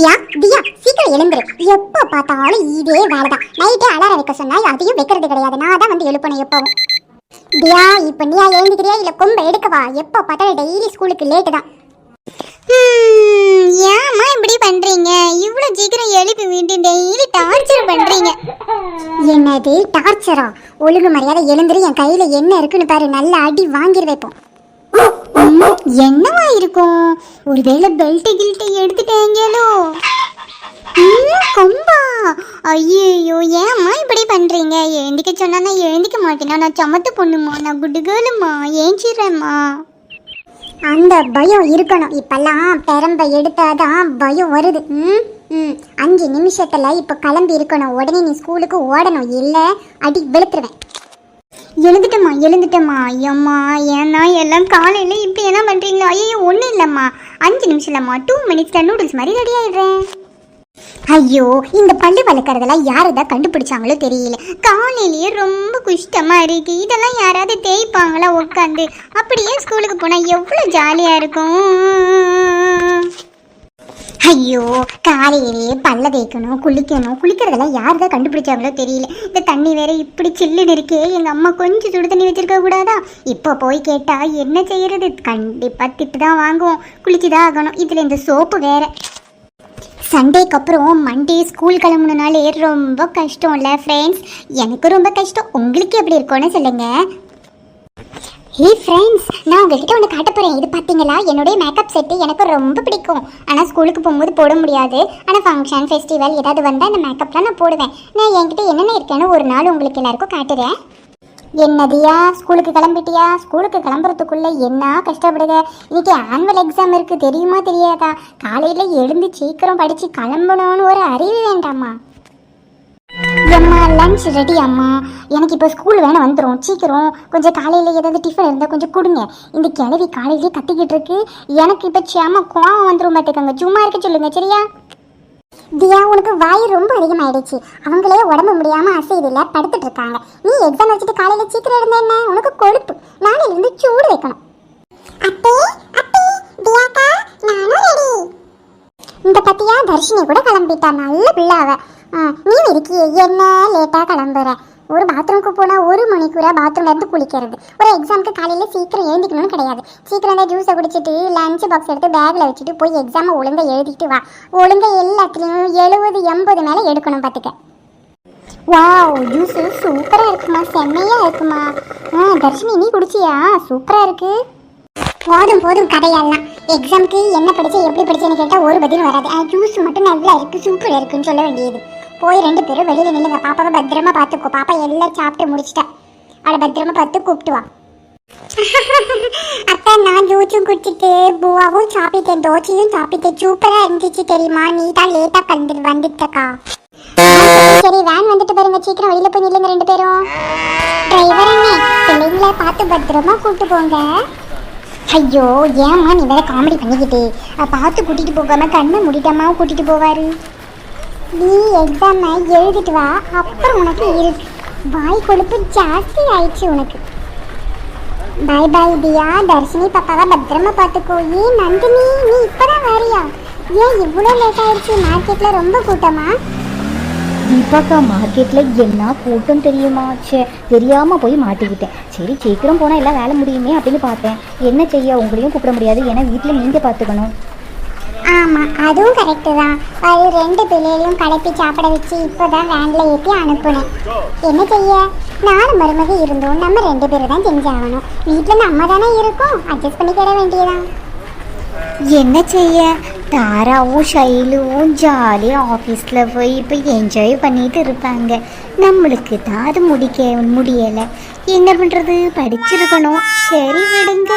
தியா தியா சீக்கிரம் எழுந்துரு. எப்போ பார்த்தாலும் இதே வேலைதான். நைட்டே அலாரம் வைக்க சொன்னா அதையும் வைக்கிறது கிடையாது. நான் தான் வந்து எழுப்பணும் எப்பவும். தியா இப்ப நீயா எழுந்துக்கிறியா? இல்ல கொம்ப எடுக்கவா எப்போ பார்த்தாலும் டெய்லி ஸ்கூலுக்கு லேட்டு தான். ஏமா இப்படி பண்றீங்க? இவ்வளவு சீக்கிரம் எழுப்பி விட்டு டெய்லி டார்ச்சர் பண்றீங்க. என்னது டார்ச்சரா ஒழுங்கு மரியாதை எழுந்துரு. என் கையில என்ன இருக்குன்னு பாரு. நல்ல அடி வாங்கிரு வைப்போம். அம்மா என்னவா இருக்கும்? ஒருவேளை பெல்ட் கில்ட் எடுத்துட்டேங்களோ? கொம்பா? ஐயோ ஏம்மா இப்படி பண்ணுறீங்க எழுந்திக்க சொன்னா நான் எழுந்திக்க மாட்டேனா? நான் சமத்து பொண்ணுமா? நான் குட்டு ஏஞ்சிடுறேம்மா அந்த பயம் இருக்கணும். இப்பெல்லாம் பெரம்ப எடுத்தாதான் பயம் வருது. ம் ம். அஞ்சு நிமிஷத்தில் இப்போ கிளம்பி இருக்கணும். உடனே நீ ஸ்கூலுக்கு ஓடணும். இல்லை அடி வெளுத்துருவேன். எழுந்துட்டம்மா எழுந்துட்டம்மா. ஐயம்மா ஏன்னா எல்லாம் காலையில் இப்போ என்ன பண்றீங்களா ஐயோ ஒன்றும் இல்லைம்மா. அஞ்சு நிமிஷம் இல்லைம்மா. டூ மினிட்ஸில் நூடுல்ஸ் மாதிரி ரெடி ஆயிடுறேன். ஐயோ இந்த பல்லு வளர்க்குறதெல்லாம் யார் தான் கண்டுபிடிச்சாங்களோ தெரியல. காலையிலேயே ரொம்ப குஷ்டமாக இருக்குது இதெல்லாம் யாராவது தேய்ப்பாங்களா உட்காந்து அப்படியே ஸ்கூலுக்கு போனால் எவ்வளோ ஜாலியாக இருக்கும்? ஐயோ காலையிலேயே பல்ல தேய்க்கணும் குளிக்கணும். குளிக்கிறதெல்லாம் யார் தான் கண்டுபிடிச்சாங்களோ தெரியல. இந்த தண்ணி வேற இப்படி சில்லுன்னு இருக்கே எங்கள் அம்மா கொஞ்சம் சுடு தண்ணி வச்சிருக்க கூடாதா? இப்போ போய் கேட்டால் என்ன செய்யறது? கண்டிப்பாக திட்டு தான் வாங்குவோம். குளிச்சுதான் ஆகணும். இதில் இந்த சோப்பு வேற. சண்டேக்கு அப்புறம் மண்டே ஸ்கூல் கிளம்புனாலே ரொம்ப கஷ்டம் இல்லை ஃப்ரெண்ட்ஸ் எனக்கு ரொம்ப கஷ்டம். உங்களுக்கு எப்படி இருக்கும்னு சொல்லுங்கள் ஹே ஃப்ரெண்ட்ஸ் நான் உங்ககிட்ட ஒன்று காட்ட போகிறேன் இது பார்த்தீங்களா என்னுடைய மேக்கப் செட்டு எனக்கு ரொம்ப பிடிக்கும். ஆனால் ஸ்கூலுக்கு போகும்போது போட முடியாது. ஆனால் ஃபங்க்ஷன் ஃபெஸ்டிவல் ஏதாவது வந்தால் இந்த மேக்கப்லாம் நான் போடுவேன். நான் என்கிட்ட என்னென்ன இருக்கேன்னு ஒரு நாள் உங்களுக்கு எல்லாருக்கும் காட்டுறேன். என்னதியா? ஸ்கூலுக்கு கிளம்பிட்டியா? ஸ்கூலுக்கு கிளம்புறதுக்குள்ளே என்ன கஷ்டப்படுங்க இன்னைக்கு ஆனுவல் எக்ஸாம் இருக்குது தெரியுமா தெரியாதா? காலையில் எழுந்து சீக்கிரம் படித்து கிளம்பணும்னு ஒரு அறிவு வேண்டாமா? லன்ச் ரெடி அம்மா. எனக்கு இப்போ ஸ்கூல் வேணும் வந்துடும் சீக்கிரம். கொஞ்சம் காலையில் ஏதாவது டிஃபன் இருந்தால் கொஞ்சம் கொடுங்க. இந்த கிழவி காலையிலேயே கத்திக்கிட்டு இருக்கு. எனக்கு இப்போ சேம கோவம் வந்துடும் பார்த்துக்கோங்க சும்மா இருக்க சொல்லுங்க சரியா? தியா உனக்கு வாய் ரொம்ப அதிகமாயிடுச்சு. அவங்களே உடம்பு முடியாம அசைதில்ல படுத்துட்டு இருக்காங்க. நீ எக்ஸாம் வச்சுட்டு காலையில சீக்கிரம் இருந்த என்ன? உனக்கு கொழுப்பு. நாளையில இருந்து சூடு வைக்கணும். அத்தே அத்தே தியாக்கா நானும் ரெடி இந்த பத்தியா தர்ஷினி கூட கிளம்பிட்டா. நல்ல பிள்ளை அவ. நீ இருக்கியே என்ன லேட்டாக கிளம்புற? ஒரு பாத்ரூம்க்கு போனால் ஒரு மணிக்கூரா பாத்ரூம்ல இருந்து குளிக்கிறது. ஒரு எக்ஸாமுக்கு காலையில் சீக்கிரம் எழுந்திக்கணும்னு கிடையாது. சீக்கிரம் இந்த ஜூஸை குடிச்சிட்டு லஞ்ச் பாக்ஸ் எடுத்து பேக்கில் வச்சுட்டு போய் எக்ஸாமை ஒழுங்காக எழுதிட்டு வா. ஒழுங்காக எல்லாத்துலேயும் எழுபது எண்பது மேலே எடுக்கணும் பார்த்துக்க வாவ் ஜூஸ் சூப்பராக இருக்குமா. செம்மையாக இருக்குமா. ஆ தர்ஷினி நீ குடிச்சியா? சூப்பராக இருக்கு. போதும் போதும் கதையெல்லாம். எக்ஸாம்க்கு என்ன படித்தா எப்படி படிச்சேன்னு கேட்டால் ஒரு பதிலும் வராது. ஜூஸ் மட்டும் நல்லா இருக்குது சூப்பராக இருக்குன்னு சொல்ல வேண்டியது. போய் ரெண்டு பேரும் வெளியில் நில்லுங்க. பாப்பாவை பத்திரமா பார்த்துக்கோ. பாப்பா எல்லாம் சாப்பிட்டு முடிச்சிட்டா. அவளை பத்திரமா பார்த்து கூப்பிட்டு வா. அத்தை நான் ஜூஸும் குடிச்சிட்டு பூவாவும் சாப்பிட்டேன். தோசையும் சாப்பிட்டேன். சூப்பராக இருந்துச்சு தெரியுமா? நீ தான் லேட்டாக கண்டு வந்துட்டக்கா. சரி வேன் வந்துட்டு பாருங்க. சீக்கிரம் வெளியில் போய் நில்லுங்க ரெண்டு பேரும். டிரைவர் அண்ணே பிள்ளைங்களை பார்த்து பத்திரமா கூப்பிட்டு போங்க. ஐயோ ஏம்மா நீ வேற காமெடி பண்ணிக்கிட்டு? பார்த்து கூட்டிகிட்டு போகாம கண்ணை முடிக்காம கூட்டிகிட்டு போவாரு. நீ எக்ஸாம் எழுதிட்டு வா அப்புறம் உனக்கு இருக்கு வாய் கொழுப்பு ஜாஸ்தி ஆயிடுச்சு உனக்கு. பாய் பாய் தியா தர்ஷினி பாப்பாவை பத்திரமா பார்த்துக்கோ. ஏ நந்தினி நீ இப்பதான் வரியா? ஏன் இவ்வளோ லேட் ஆயிடுச்சு? மார்க்கெட்ல ரொம்ப கூட்டமா? தீபாக்கா மார்க்கெட்டில் என்ன கூட்டம் தெரியுமா? சே தெரியாமல் போய் மாட்டிக்கிட்டேன். சரி சீக்கிரம் போனால் எல்லாம் வேலை முடியுமே அப்படின்னு பார்த்தேன். என்ன செய்ய உங்களையும் கூப்பிட முடியாது. ஏன்னா வீட்டில் நீங்கள் பார்த்துக்கணும். ஆமாம் அதுவும் கரெக்டு தான். அது ரெண்டு பிள்ளைகளையும் கலப்பி சாப்பிட வச்சு இப்போ தான் வேனில் ஏற்றி அனுப்புனேன். என்ன செய்ய? நாலு மருமக இருந்தோம். நம்ம ரெண்டு பேரும் தான் செஞ்சாகணும். வீட்டில் நம்ம தானே இருக்கோம். அட்ஜஸ்ட் பண்ணிக்கிட வேண்டியதான் என்ன செய்ய? தாராவும் ஷைலுவும் ஜாலியாக ஆஃபீஸில் போய் இப்போ என்ஜாய் பண்ணிட்டு இருப்பாங்க. நம்மளுக்கு தான் அது முடிக்க முடியலை. என்ன பண்ணுறது படிச்சிருக்கணும். சரி விடுங்க.